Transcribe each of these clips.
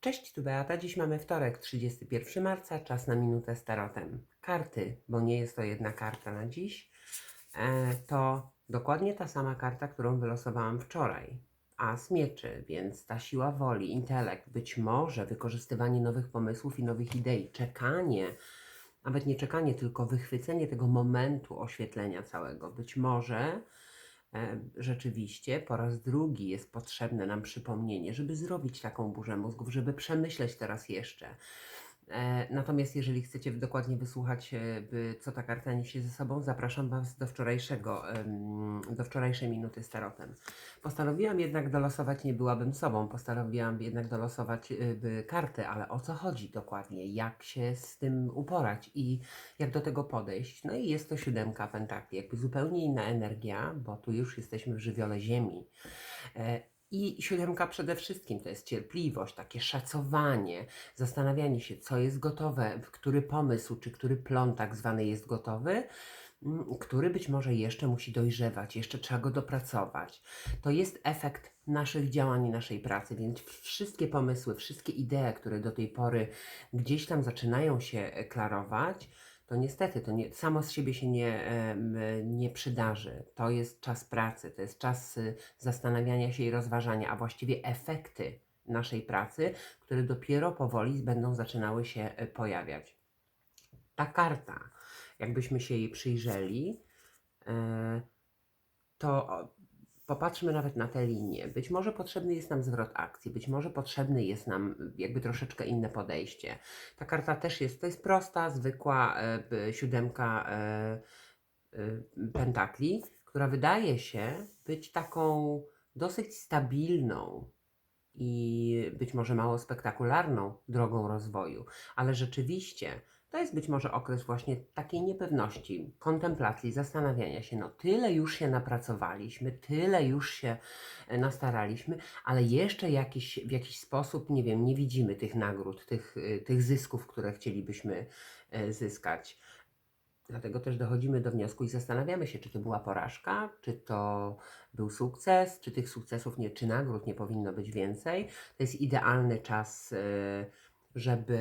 Cześć, tu Beata. Dziś mamy wtorek, 31 marca, czas na minutę z tarotem. Karty, bo nie jest to jedna karta na dziś, e, to dokładnie ta sama karta, którą wylosowałam wczoraj. As mieczy, więc ta siła woli, intelekt, być może wykorzystywanie nowych pomysłów i nowych idei, czekanie, nawet nie czekanie, tylko wychwycenie tego momentu oświetlenia całego. Być może rzeczywiście po raz drugi jest potrzebne nam przypomnienie, żeby zrobić taką burzę mózgów, żeby przemyśleć teraz jeszcze. E, Natomiast jeżeli chcecie dokładnie wysłuchać, e, co ta karta niesie ze sobą, zapraszam Was do wczorajszego, do wczorajszej minuty z tarotem. Postanowiłam jednak dolosować, nie byłabym sobą, postanowiłam jednak dolosować by karty, ale o co chodzi dokładnie, jak się z tym uporać i jak do tego podejść. No i jest to siódemka pentakli, jakby zupełnie inna energia, bo tu już jesteśmy w żywiole ziemi. I siódemka przede wszystkim to jest cierpliwość, takie szacowanie, zastanawianie się, co jest gotowe, który pomysł, czy który plon tak zwany jest gotowy, mm, który być może jeszcze musi dojrzewać, jeszcze trzeba go dopracować. To jest efekt naszych działań naszej pracy, więc wszystkie pomysły, wszystkie idee, które do tej pory gdzieś tam zaczynają się e, klarować, to niestety to nie, samo z siebie się nie, nie przydarzy. To jest czas pracy, to jest czas y, zastanawiania się i rozważania, a właściwie efekty naszej pracy, które dopiero powoli będą zaczynały się e, pojawiać. Ta karta, jakbyśmy się jej przyjrzeli, e, to popatrzmy nawet na te linie. Być może potrzebny jest nam zwrot akcji, być może potrzebny jest nam y, jakby troszeczkę inne podejście. Ta karta też jest, to jest prosta, zwykła b- siódemka e, y, pentakli, która wydaje się być taką dosyć stabilną i być może mało spektakularną drogą rozwoju, ale rzeczywiście to jest być może okres właśnie takiej niepewności, kontemplacji, zastanawiania się. No, tyle już się napracowaliśmy, tyle już się e, nastaraliśmy, ale jeszcze jakiś, w jakiś sposób, nie wiem, nie widzimy tych nagród, tych, y, tych zysków, które chcielibyśmy e, zyskać. Dlatego też dochodzimy do wniosku i zastanawiamy się, czy to była porażka, czy to był sukces, czy tych sukcesów nie, czy nagród nie powinno być więcej. To jest idealny czas, żeby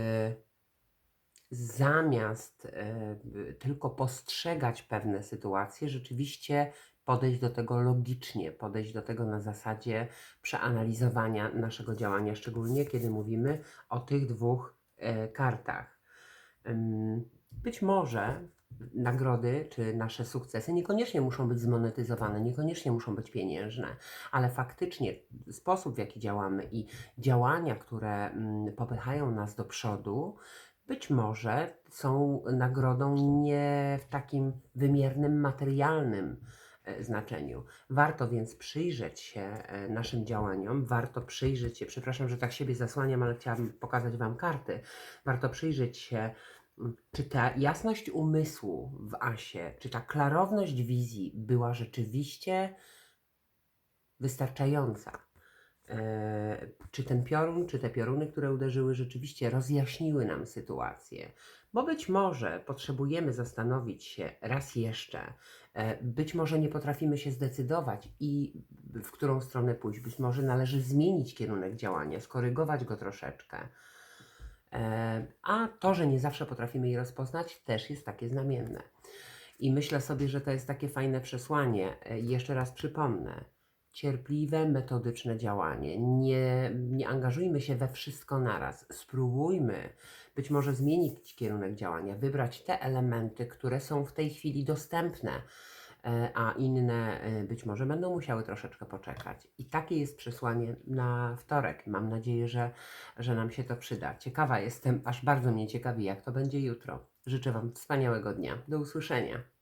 zamiast y, tylko postrzegać pewne sytuacje, rzeczywiście podejść do tego logicznie, podejść do tego na zasadzie przeanalizowania naszego działania, szczególnie kiedy mówimy o tych dwóch e, kartach. Być może nagrody czy nasze sukcesy niekoniecznie muszą być zmonetyzowane, niekoniecznie muszą być pieniężne, ale faktycznie sposób, w jaki działamy i działania, które mm, popychają nas do przodu, być może są nagrodą nie w takim wymiernym, materialnym e, znaczeniu. Warto więc przyjrzeć się e, naszym działaniom, warto przyjrzeć się, przepraszam, że tak siebie zasłaniam, ale chciałabym pokazać Wam karty. Warto przyjrzeć się, czy ta jasność umysłu w Asie, czy ta klarowność wizji była rzeczywiście wystarczająca. E, czy ten piorun, czy te pioruny, które uderzyły, rzeczywiście rozjaśniły nam sytuację. Bo być może potrzebujemy zastanowić się raz jeszcze, e, być może nie potrafimy się zdecydować i w którą stronę pójść. Być może należy zmienić kierunek działania, skorygować go troszeczkę. E, A to, że nie zawsze potrafimy je rozpoznać, też jest takie znamienne. I myślę sobie, że to jest takie fajne przesłanie. Jeszcze raz przypomnę. Cierpliwe, metodyczne działanie. Nie, nie angażujmy się we wszystko naraz. Spróbujmy być może zmienić kierunek działania, wybrać te elementy, które są w tej chwili dostępne, e, a inne e, być może będą musiały troszeczkę poczekać. I takie jest przesłanie na wtorek. Mam nadzieję, że, że nam się to przyda. Ciekawa jestem, aż bardzo mnie ciekawi, jak to będzie jutro. Życzę Wam wspaniałego dnia. Do usłyszenia.